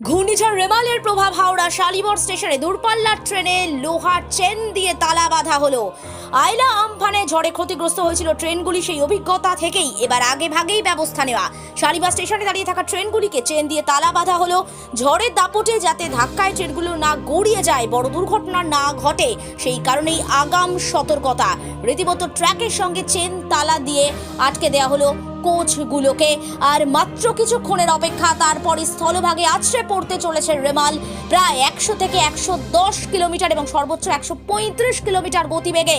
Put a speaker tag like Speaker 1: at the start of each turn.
Speaker 1: ঘূর্ণিঝড় রেমালের প্রভাব হাওড়া শালিমর স্টেশনে দূরপাল্লার ট্রেনে লোহার চেন দিয়ে তালা বাঁধা হলো। আইলা আমফানে ঝড়ে ক্ষতিগ্রস্ত হয়েছিল ট্রেনগুলি সেই অভিজ্ঞতা থেকেই। এবার আগে ভাগেই ব্যবস্থা নেওয়া। শালিবার স্টেশনে দাঁড়িয়ে থাকা ট্রেনগুলিকে চেন দিয়ে তালা বাঁধা হলো। ঝড়ের দাপটে যাতে ধাক্কায় ট্রেনগুলো না গড়িয়ে যায়, বড় দুর্ঘটনা না ঘটে, সেই কারণেই আগাম সতর্কতা। রীতিমতো ট্র্যাকের সঙ্গে চেন তালা দিয়ে আটকে দেওয়া হলো কোচগুলোকে। আর মাত্র কিছুক্ষণের অপেক্ষা, তারপরে স্থলভাগে আছড়ে পড়তে চলেছে রেমাল। প্রায় একশো থেকে একশো দশ কিলোমিটার এবং সর্বোচ্চ একশো পঁয়ত্রিশ কিলোমিটার গতিবেগে